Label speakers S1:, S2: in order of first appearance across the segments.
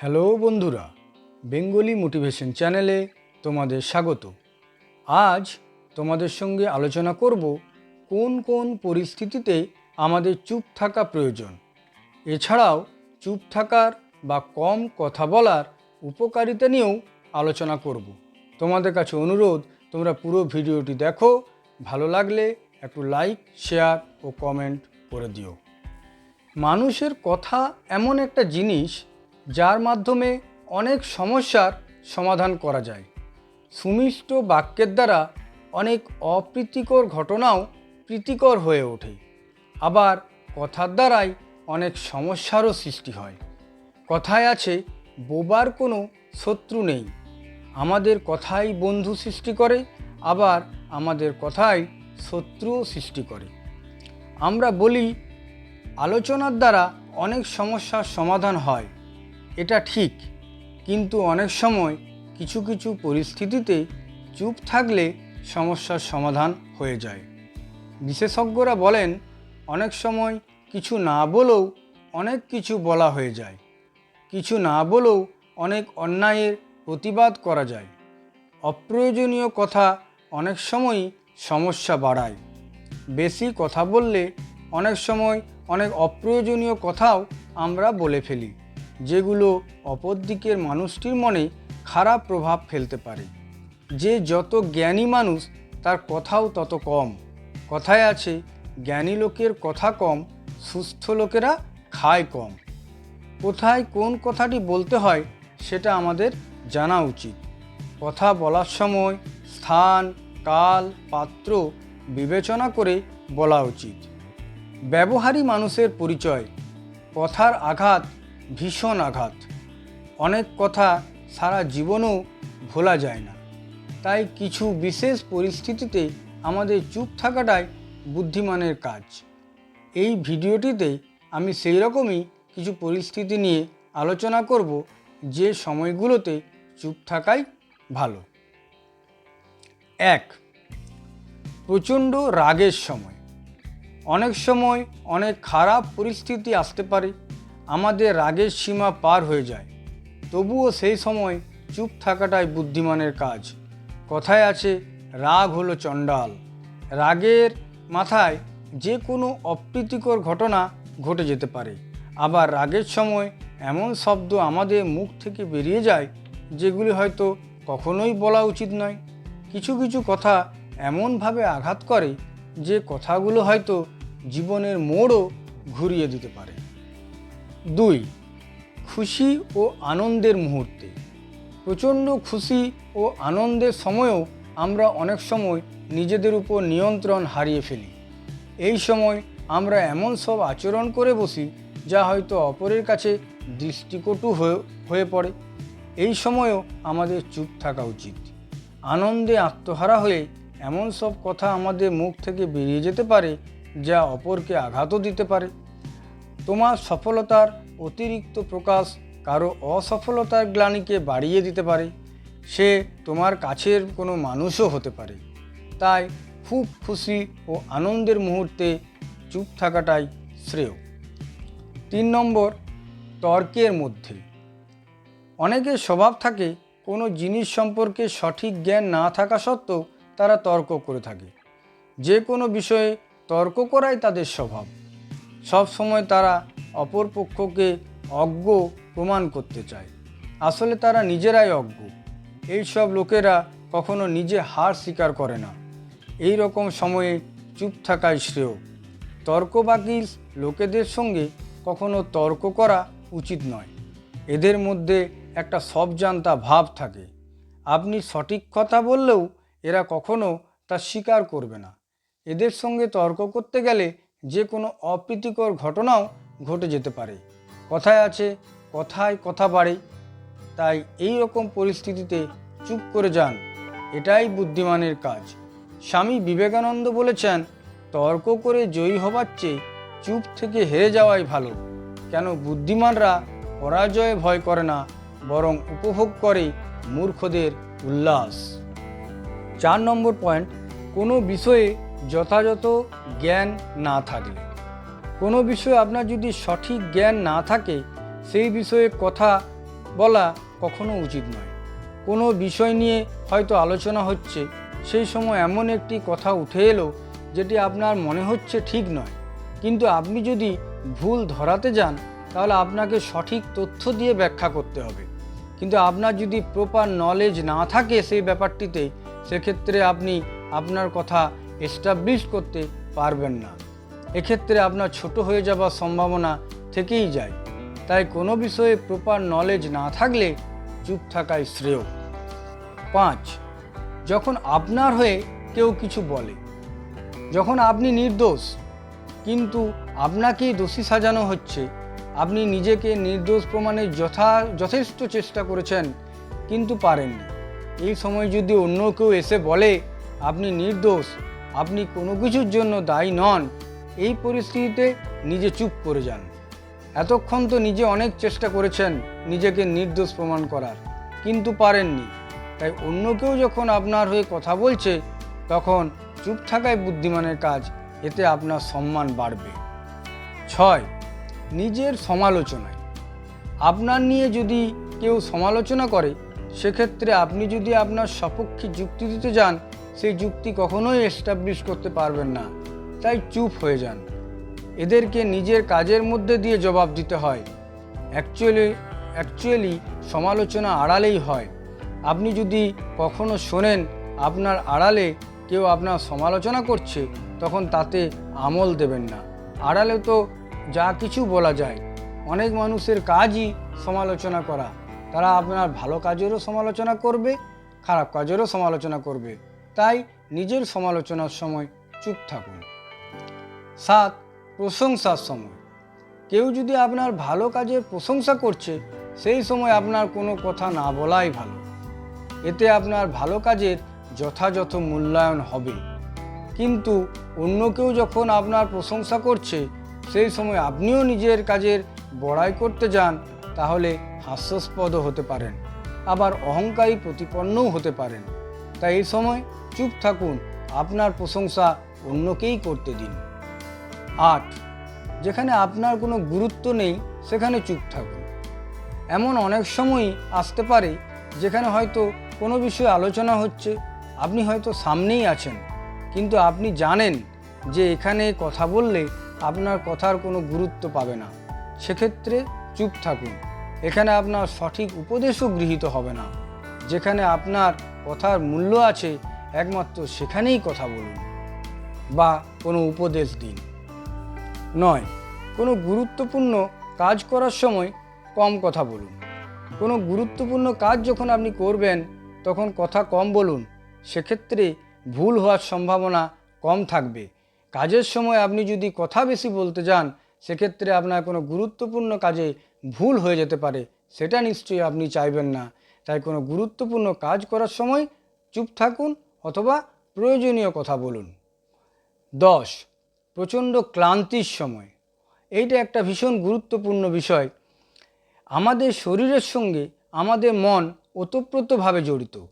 S1: Hello বন্ধুরা, Bengali motivation চ্যানেলে তোমাদের স্বাগত। আজ তোমাদের সঙ্গে আলোচনা করব কোন কোন পরিস্থিতিতে আমাদের চুপ থাকা প্রয়োজন। এছাড়াও চুপ থাকার বা কম কথা বলার উপকারিতা নিয়েও আলোচনা করব। তোমাদের কাছে অনুরোধ, তোমরা পুরো ভিডিওটি দেখো, ভালো লাগলে একটু লাইক, শেয়ার ও কমেন্ট করে দিও। মানুষের কথা এমন একটা জিনিস যার মাধ্যমে অনেক সমস্যার সমাধান করা যায়। সুমিষ্ট বাক্যের দ্বারা অনেক অপ্রীতিকর ঘটনাও প্রীতিকর হয়ে ওঠে। আবার কথার দ্বারাই অনেক সমস্যারও সৃষ্টি হয়। কথায় আছে, বোবার কোনো শত্রু নেই। আমাদের কথাই বন্ধু সৃষ্টি করে, আবার আমাদের কথাই শত্রুও সৃষ্টি করে। আমরা বলি, আলোচনার দ্বারা অনেক সমস্যার সমাধান হয়। এটা ঠিক, কিন্তু অনেক সময় কিছু কিছু পরিস্থিতিতে চুপ থাকলে সমস্যার সমাধান হয়ে যায়। বিশেষজ্ঞরা বলেন, অনেক সময় কিছু না বলেও অনেক কিছু বলা হয়ে যায়। কিছু না বলেও অনেক অন্যায়ের প্রতিবাদ করা যায়। অপ্রয়োজনীয় কথা অনেক সময়ই সমস্যা বাড়ায়। বেশি কথা বললে অনেক সময় অনেক অপ্রয়োজনীয় কথাও আমরা বলে ফেলি। যেগুলো অপর দিকের মানুষটির মনে খারাপ প্রভাব ফেলতে পারে। যে যত জ্ঞানী মানুষ, তার কথাও তত কম। কথায় আছে, জ্ঞানী লোকের কথা কম, সুস্থ লোকেরা খায় কম। কোথায় কোন কথাটি বলতে হয়, সেটা আমাদের জানা উচিত। কথা বলার সময় স্থান, কাল, পাত্র বিবেচনা করে বলা উচিত। ব্যবহারী মানুষের পরিচয়, কথার আঘাত ভীষণ আঘাত। অনেক কথা সারা জীবনও ভোলা যায় না। তাই কিছু বিশেষ পরিস্থিতিতে আমাদের চুপ থাকাটাই বুদ্ধিমানের কাজ। এই ভিডিওটিতে আমি সেই রকমই কিছু পরিস্থিতি নিয়ে আলোচনা করব যে সময়গুলোতে চুপ থাকাই ভালো। এক, প্রচণ্ড রাগের সময়। অনেক সময় অনেক খারাপ পরিস্থিতি আসতে পারে। আমাদের রাগের সীমা পার হয়ে যায়। তবুও সেই সময় চুপ থাকাটাই বুদ্ধিমানের কাজ। কথায় আছে, রাগ হলো চণ্ডাল। রাগের মাথায় যে কোনো অপ্রীতিকর ঘটনা ঘটে যেতে পারে। আবার রাগের সময় এমন শব্দ আমাদের মুখ থেকে বেরিয়ে যায়, যেগুলি হয়তো কখনোই বলা উচিত নয়। কিছু কিছু কথা এমনভাবে আঘাত করে, যে কথাগুলো হয়তো জীবনের মোড়ও ঘুরিয়ে দিতে পারে। দুই, খুশি ও আনন্দের মুহূর্তে। প্রচণ্ড খুশি ও আনন্দের সময়ও আমরা অনেক সময় নিজেদের উপর নিয়ন্ত্রণ হারিয়ে ফেলি। এই সময় আমরা এমন সব আচরণ করে বসি যা হয়তো অপরের কাছে দৃষ্টিকটু হয়ে পড়ে। এই সময়ও আমাদের চুপ থাকা উচিত। আনন্দে আত্মহারা হয়ে এমন সব কথা আমাদের মুখ থেকে বেরিয়ে যেতে পারে যা অপরকে আঘাতও দিতে পারে। তোমার সফলতার অতিরিক্ত প্রকাশ কারও অসফলতার গ্লানিকে বাড়িয়ে দিতে পারে। সে তোমার কাছের কোনো মানুষও হতে পারে। তাই খুব খুশি ও আনন্দের মুহূর্তে চুপ থাকাটাই শ্রেয়। তিন নম্বর, তর্কের মধ্যে। অনেকের স্বভাব থাকে, কোনো জিনিস সম্পর্কে সঠিক জ্ঞান না থাকা সত্ত্বেও তারা তর্ক করে থাকে। যে কোনো বিষয়ে তর্ক করাই তাদের স্বভাব। সব সময় তারা অপর পক্ষকে অজ্ঞ প্রমাণ করতে চায়। আসলে তারা নিজেরাই অজ্ঞ। এই সব লোকেরা কখনো নিজে হার স্বীকার করে না। এই রকম সময়ে চুপ থাকাই শ্রেয়। তর্কবাগী লোকেদের সঙ্গে কখনো তর্ক করা উচিত নয়। এদের মধ্যে একটা সব জানতা ভাব থাকে। আপনি সঠিক কথা বললেও এরা কখনো তা স্বীকার করবে না। এদের সঙ্গে তর্ক করতে গেলে যে কোনো অপ্রীতিকর ঘটনাও ঘটে যেতে পারে। কথায় আছে, কথায় কথা বাড়ে। তাই এই রকম পরিস্থিতিতে চুপ করে যান। এটাই বুদ্ধিমানের কাজ। স্বামী বিবেকানন্দ বলেছেন, তর্ক করে জয়ী হবার চেয়ে চুপ থেকে হেরে যাওয়াই ভালো। কেন বুদ্ধিমানরা পরাজয়ে ভয় করে না, বরং উপভোগ করে মূর্খদের উল্লাস। চার নম্বর পয়েন্ট, কোনো বিষয়ে যথাযথ জ্ঞান না থাকলে। কোনো বিষয়ে আপনার যদি সঠিক জ্ঞান না থাকে, সেই বিষয়ে কথা বলা কখনো উচিত নয়। কোনো বিষয় নিয়ে হয়তো আলোচনা হচ্ছে, সেই সময় এমন একটি কথা উঠে এলো যেটি আপনার মনে হচ্ছে ঠিক নয়। কিন্তু আপনি যদি ভুল ধরাতে যান, তাহলে আপনাকে সঠিক তথ্য দিয়ে ব্যাখ্যা করতে হবে। কিন্তু আপনার যদি প্রপার নলেজ না থাকে সেই ব্যাপারটিতে, সেক্ষেত্রে আপনি আপনার কথা এস্টাবলিশ করতে পারবেন না। এক্ষেত্রে আপনার ছোট হয়ে যাবার সম্ভাবনা থেকেই যায়। তাই কোনো বিষয়ে প্রপার নলেজ না থাকলে চুপ থাকাই শ্রেয়। পাঁচ, যখন আপনার হয়ে কেউ কিছু বলে, যখন আপনি নির্দোষ, কিন্তু আপনাকেই দোষী সাজানো হচ্ছে, আপনি নিজেকে নির্দোষ প্রমাণের যথা, যথেষ্ট চেষ্টা করেছেন, কিন্তু পারেননি। এই সময় যদি অন্য কেউ এসে বলে, আপনি নির্দোষ আপনি কোনো কিছুর জন্য দায়ী নন, এই পরিস্থিতিতে নিজে চুপ করে যান। এতক্ষণ তো নিজে অনেক চেষ্টা করেছেন নিজেকে নির্দোষ প্রমাণ করার, কিন্তু পারেননি। তাই অন্য কেউ যখন আপনার হয়ে কথা বলছে, তখন চুপ থাকাই বুদ্ধিমানের কাজ, এতে আপনার সম্মান বাড়বে। ছয়, নিজের সমালোচনায়। আপনার নিয়ে যদি কেউ সমালোচনা করে, সেক্ষেত্রে আপনি যদি আপনার সপক্ষে যুক্তি দিতে যান সেই যুক্তি কখনোই এস্টাবলিশ করতে পারবেন না। তাই চুপ হয়ে যান। এদেরকে নিজের কাজের মধ্যে দিয়ে জবাব দিতে হয়। অ্যাকচুয়ালি অ্যাকচুয়ালি সমালোচনা আড়ালেই হয়। আপনি যদি কখনো শোনেন আপনার আড়ালে কেউ আপনার সমালোচনা করছে, তখন তাতে আমল দেবেন না। আড়ালে তো যা কিছু বলা যায়। অনেক মানুষের কাজই সমালোচনা করা। তারা আপনার ভালো কাজেরও সমালোচনা করবে, খারাপ কাজেরও সমালোচনা করবে। তাই নিজের সমালোচনার সময় চুপ থাকুন। সাত, প্রশংসার সময়। কেউ যদি আপনার ভালো কাজের প্রশংসা করছে, সেই সময় আপনার কোনো কথা না বলাই ভালো। এতে আপনার ভালো কাজের যথাযথ মূল্যায়ন হবে। কিন্তু অন্য কেউ যখন আপনার প্রশংসা করছে, সেই সময় আপনিও নিজের কাজের বড়াই করতে যান, তাহলে হাস্যাস্পদও হতে পারেন। আবার অহংকারী প্রতিপন্নও হতে পারেন। তাই এই সময় চুপ থাকুন, আপনার প্রশংসা অন্যকেই করতে দিন। আট, যেখানে আপনার কোনো গুরুত্ব নেই, সেখানে চুপ থাকুন। এমন অনেক সময়ই আসতে পারে, যেখানে হয়তো কোনো বিষয়ে আলোচনা হচ্ছে, আপনি হয়তো সামনেই আছেন, কিন্তু আপনি জানেন যে এখানে কথা বললে আপনার কথার কোনো গুরুত্ব পাবে না। সেক্ষেত্রে চুপ থাকুন, এখানে আপনার সঠিক উপদেশও গৃহীত হবে না, যেখানে আপনার কথার মূল্য আছে একমাত্র সেখানেই কথা বলুন বা কোনো উপদেশ দিন। নয়, কোনো গুরুত্বপূর্ণ কাজ করার সময় কম কথা বলুন। কোনো গুরুত্বপূর্ণ কাজ যখন আপনি করবেন, তখন কথা কম বলুন। সেক্ষেত্রে ভুল হওয়ার সম্ভাবনা কম থাকবে। কাজের সময় আপনি যদি কথা বেশি বলতে যান, সেক্ষেত্রে আপনার কোনো গুরুত্বপূর্ণ কাজে ভুল হয়ে যেতে পারে, সেটা নিশ্চয়ই আপনি চাইবেন না। তাই কোনো গুরুত্বপূর্ণ কাজ করার সময় চুপ থাকুন অথবা প্রয়োজনীয় কথা বলুন। দশ, প্রচণ্ড ক্লান্তির সময়। এইটা একটা ভীষণ গুরুত্বপূর্ণ বিষয়। আমাদের শরীরের সঙ্গে আমাদের মন ওতপ্রোতভাবে জড়িত।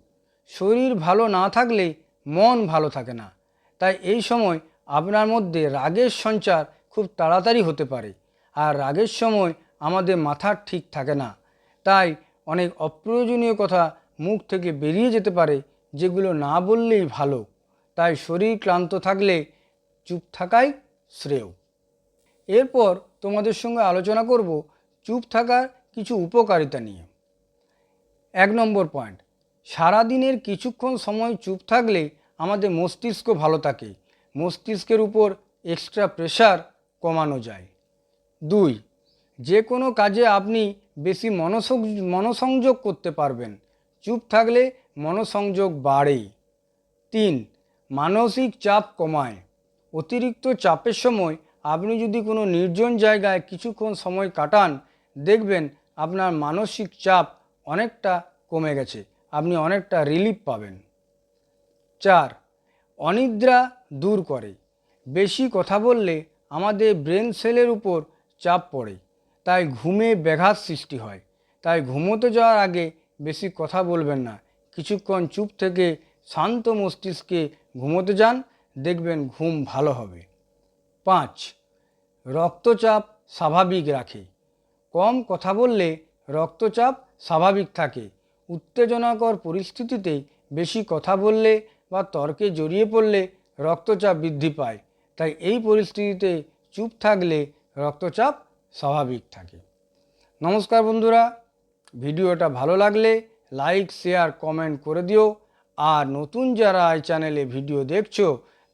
S1: শরীর ভালো না থাকলে মন ভালো থাকে না। তাই এই সময় আপনার মধ্যে রাগের সঞ্চার খুব তাড়াতাড়ি হতে পারে আর রাগের সময় আমাদের মাথা ঠিক থাকে না। তাই অনেক অপ্রয়োজনীয় কথা মুখ থেকে বেরিয়ে যেতে পারে যেগুলো না বললেই ভালো, তাই শরীর ক্লান্ত থাকলে চুপ থাকাই শ্রেয়। এরপর তোমাদের সঙ্গে আলোচনা করব চুপ থাকার কিছু উপকারিতা নিয়ে। এক নম্বর পয়েন্ট, সারাদিনের কিছুক্ষণ সময় চুপ থাকলে আমাদের মস্তিষ্ক ভালো থাকে, মস্তিষ্কের উপর এক্সট্রা প্রেশার কমানো যায়। দুই যে কোনো কাজে আপনি বেশি মনোসং মনোসংযোগ করতে পারবেন, চুপ থাকলে মনোসংযোগ বাড়ে তিন, মানসিক চাপ কমায়। অতিরিক্ত চাপের সময় আপনি যদি কোনো নির্জন জায়গায় কিছুক্ষণ সময় কাটান, দেখবেন আপনার মানসিক চাপ অনেকটা কমে গেছে। আপনি অনেকটা রিলিফ পাবেন। চার, অনিদ্রা দূর করে। বেশি কথা বললে আমাদের ব্রেন সেলের উপর চাপ পড়ে, তাই ঘুমে ব্যাঘাত সৃষ্টি হয়। তাই ঘুমোতে যাওয়ার আগে বেশি কথা বলবেন না। কিছুক্ষণ চুপ থেকে শান্ত মস্তিষ্কে ঘুমোতে যান, দেখবেন ঘুম ভালো হবে। পাঁচ, রক্তচাপ স্বাভাবিক রাখে। কম কথা বললে রক্তচাপ স্বাভাবিক থাকে। উত্তেজনাকর পরিস্থিতিতে বেশি কথা বললে বা তর্কে জড়িয়ে পড়লে রক্তচাপ বৃদ্ধি পায়। তাই এই পরিস্থিতিতে চুপ থাকলে রক্তচাপ স্বাভাবিক থাকে। নমস্কার বন্ধুরা, ভিডিওটা ভালো লাগলে লাইক শেয়ার কমেন্ট করে দিও। আর নতুন যারা এই চ্যানেলে ভিডিও দেখছ,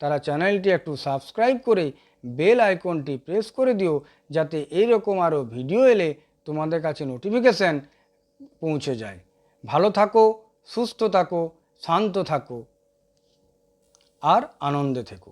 S1: তারা চ্যানেলটি একটু সাবস্ক্রাইব করে বেল আইকনটি প্রেস করে দিও, যাতে এইরকম আরও ভিডিও এলে তোমাদের কাছে নোটিফিকেশান পৌঁছে যায়। ভালো থাকো, সুস্থ থাকো, শান্ত থাকো, আর আনন্দে থেকো।